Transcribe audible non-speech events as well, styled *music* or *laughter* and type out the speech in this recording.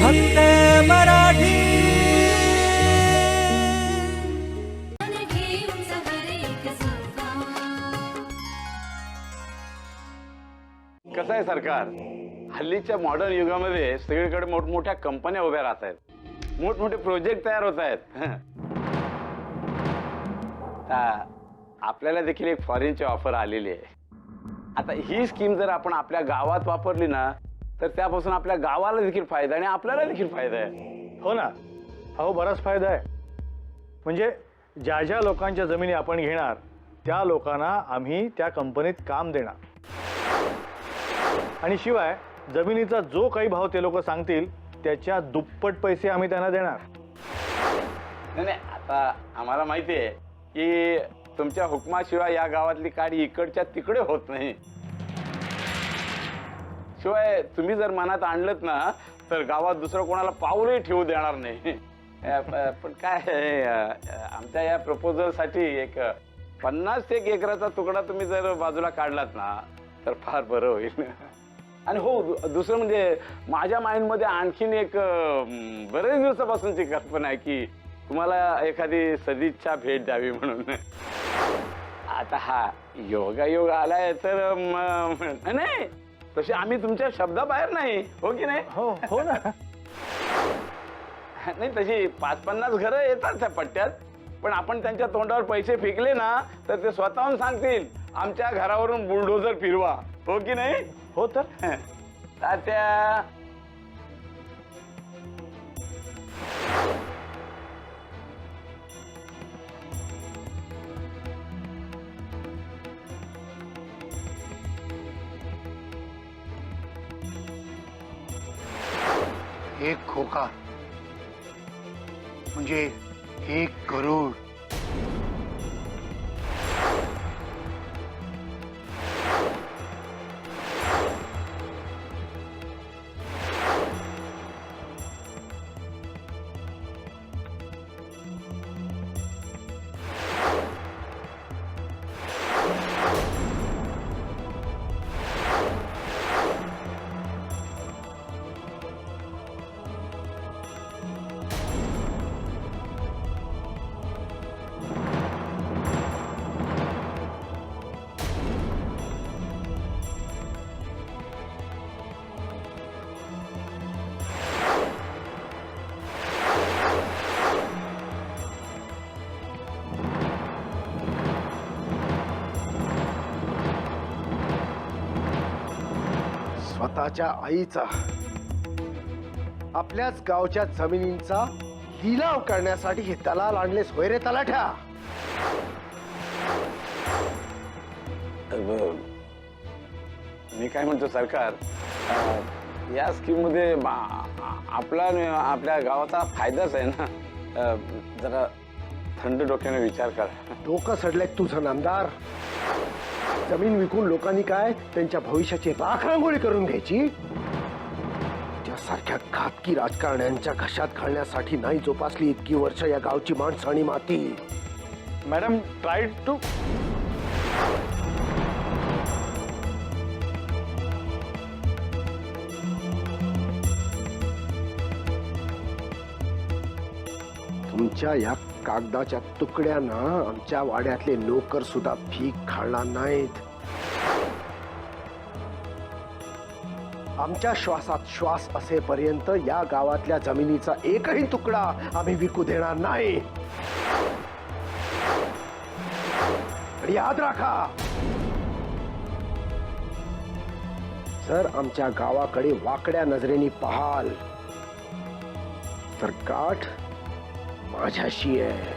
फक्त मराठी. कसं आहे सरकार? हल्लीच्या मॉडर्न युगामध्ये सगळीकडे मोठमोठ्या कंपन्या उभ्या राहत आहेत. मोठमोठे प्रोजेक्ट तयार होत आहेत. आपल्याला देखील एक फॉरेनची ऑफर आलेली आहे. आता ही स्कीम जर आपण आपल्या गावात वापरली ना तर त्यापासून आपल्या गावाला देखील फायदा आणि आपल्याला देखील फायदा आहे. हो ना. अहो बराच फायदा आहे. म्हणजे ज्या ज्या लोकांच्या जमिनी आपण घेणार त्या लोकांना आम्ही त्या कंपनीत काम देणार. आणि शिवाय जमिनीचा जो काही भाव ते लोक सांगतील त्याच्या दुप्पट पैसे आम्ही त्यांना देणार. नाही नाही आता आम्हाला माहिती आहे की तुमच्या हुकमाशिवाय या गावातली काडी इकडच्या तिकडे होत नाही. शिवाय तुम्ही जर मनात आणलत ना तर गावात दुसरं कोणाला पाऊलही ठेवू देणार नाही. पण काय आमच्या या प्रपोजलसाठी एक पन्नास एक एकराचा तुकडा तुम्ही जर बाजूला काढलात ना तर फार बरं होईल. आणि हो दुसरं म्हणजे माझ्या माइंडमध्ये आणखीन एक बरेच दिवसापासूनची कल्पना आहे की तुम्हाला एखादी सदिच्छा भेट द्यावी म्हणून. आता हा योगायोग आलाय तर नाही तशी आम्ही तुमच्या शब्दाबाहेर नाही हो की नाही? हो हो ना. *laughs* नाही तशी पाच पन्नास घरं येतात त्या पट्ट्यात पण आपण त्यांच्या तोंडावर पैसे फेकले ना तर ते स्वतःहून सांगतील आमच्या घरावरून बुलडोझर फिरवा. हो की नाही? हो तर? *laughs* तात्या एक खोका. म्हणजे एक करोड. स्वतःच्या आईचा. आपल्याच गावच्या जमिनींचा लिलाव करण्यासाठी हे दलाल आणलेस होय रे तलाठ्या मी काय म्हणतो सरकार? अ, या स्कीममध्ये आ- आपला आपल्या गावाचा फायदाच आहे ना? अ, जरा थंड डोक्याने विचार करा. डोकं सडलंय तुझं नामदार. जमीन विकून लोकांनी काय? त्यांच्या भविष्याची राखरांगोळी करून घ्यायची? त्यासारख्या घातकी राजकारण्यांच्या घशात घालण्यासाठी नाही जोपासली इतकी वर्ष या गावची माणसं आणि माती. मॅडम ट्राय टू तुमच्या या कागदाच्या तुकड्यानं आमच्या वाड्यातले नोकर सुद्धा भीक खाणार नाहीत. आमच्या श्वासात श्वास असेपर्यंत या गावातल्या जमिनीचा एकही तुकडा आम्ही विकू देणार नाही. याद राखा! जर आमच्या गावाकडे वाकड्या नजरेने पाहाल तर गाठ माझ्याशी आहे.